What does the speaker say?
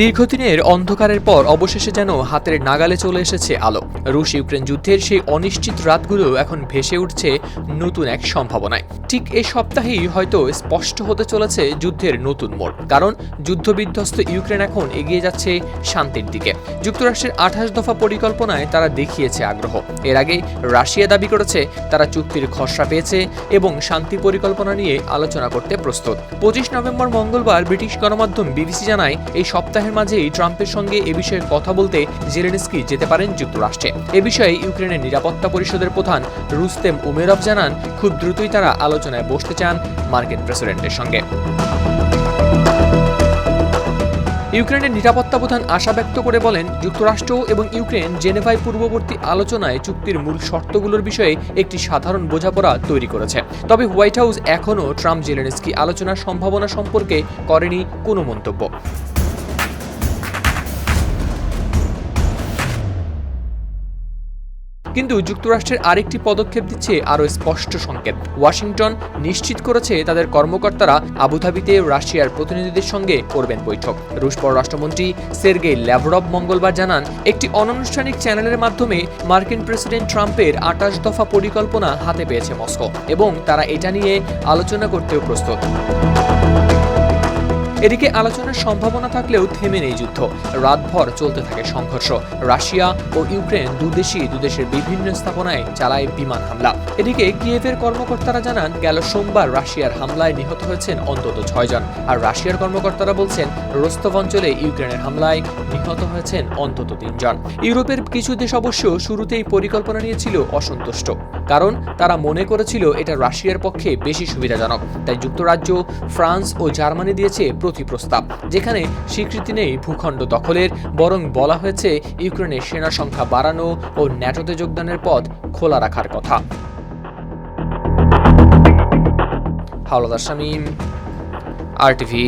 দীর্ঘদিনের অন্ধকারের পর অবশেষে যেন হাতের নাগালে চলে এসেছে আলো। রুশ ইউক্রেন যুদ্ধের সেই অনিশ্চিত রাতগুলো এখন ভেসে উঠছে নতুন এক সম্ভাবনায়। ঠিক এই সপ্তাহেই হয়তো স্পষ্ট হতে চলেছে যুদ্ধের নতুন মোড়, কারণ যুদ্ধবিধ্বস্ত ইউক্রেন এখন এগিয়ে যাচ্ছে শান্তির দিকে। যুক্তরাষ্ট্রের আঠাশ দফা পরিকল্পনায় তারা দেখিয়েছে আগ্রহ। এর আগে রাশিয়া দাবি করেছে, তারা চুক্তির খসড়া পেয়েছে এবং শান্তি পরিকল্পনা নিয়ে আলোচনা করতে প্রস্তুত। পঁচিশ নভেম্বর মঙ্গলবার ব্রিটিশ গণমাধ্যম বিবিসি জানায়, এই সপ্তাহের মাঝেই ট্রাম্পের সঙ্গে এ বিষয়ে কথা বলতে জেলেনস্কি যেতে পারেন যুক্তরাষ্ট্রে। এ বিষয়ে ইউক্রেনের নিরাপত্তা পরিষদের প্রধান রুস্তেম উমেরভ জানান, খুব দ্রুতই তারা আলোচনায় বসতে চান মার্কিন প্রেসিডেন্টের সঙ্গে। ইউক্রেনের নিরাপত্তা প্রধান আশা ব্যক্ত করে বলেন, যুক্তরাষ্ট্র এবং ইউক্রেন জেনেভায় পূর্ববর্তী আলোচনায় চুক্তির মূল শর্তগুলোর বিষয়ে একটি সাধারণ বোঝাপড়া তৈরি করেছে। তবে হোয়াইট হাউস এখনও ট্রাম্প জেলেনস্কি আলোচনার সম্ভাবনা সম্পর্কে করেনি কোনো মন্তব্য। কিন্তু যুক্তরাষ্ট্রের আরেকটি পদক্ষেপ দিচ্ছে আরও স্পষ্ট সংকেত। ওয়াশিংটন নিশ্চিত করেছে তাদের কর্মকর্তারা আবুধাবিতে রাশিয়ার প্রতিনিধিদের সঙ্গে করবেন বৈঠক। রুশ পররাষ্ট্রমন্ত্রী সের্গেই ল্যাভরভ মঙ্গলবার জানান, একটি অনানুষ্ঠানিক চ্যানেলের মাধ্যমে মার্কিন প্রেসিডেন্ট ট্রাম্পের আটাশ দফা পরিকল্পনা হাতে পেয়েছে মস্কো এবং তারা এটা নিয়ে আলোচনা করতেও প্রস্তুত। এদিকে আলোচনার সম্ভাবনা থাকলেও থেমে নেই যুদ্ধ। রাতভর চলতে থাকে সংঘর্ষ। রাশিয়া ও ইউক্রেন দুদেশই দুদেশের বিভিন্ন স্থাপনায় চালায় বিমান হামলা। এদিকে কিয়েভের কর্মকর্তারা জানান, গেল সোমবার রাশিয়ার হামলায় নিহত হয়েছেন অন্তত ছয়জন আর রাশিয়ার কর্মকর্তারা বলছেন রোস্তভ অঞ্চলে ইউক্রেনের হামলায় নিহত হয়েছেন অন্তত তিনজন ইউরোপের কিছু দেশ অবশ্য শুরুতেই পরিকল্পনা নিয়েছিল অসন্তুষ্ট। কারণ তারা মনে করেছিল এটা রাশিয়ার পক্ষে বেশি সুবিধাজনক। তাই যুক্তরাজ্য, ফ্রান্স ও জার্মানি দিয়েছে প্রতি প্রস্তাব, যেখানে স্বীকৃতি নেই ভূখণ্ড দখলের, বরং বলা হয়েছে ইউক্রেনের সেনা সংখ্যা বাড়ানো ও ন্যাটোতে যোগদানের পথ খোলা রাখার কথা। হাওলাদার শামীম, আর টিভি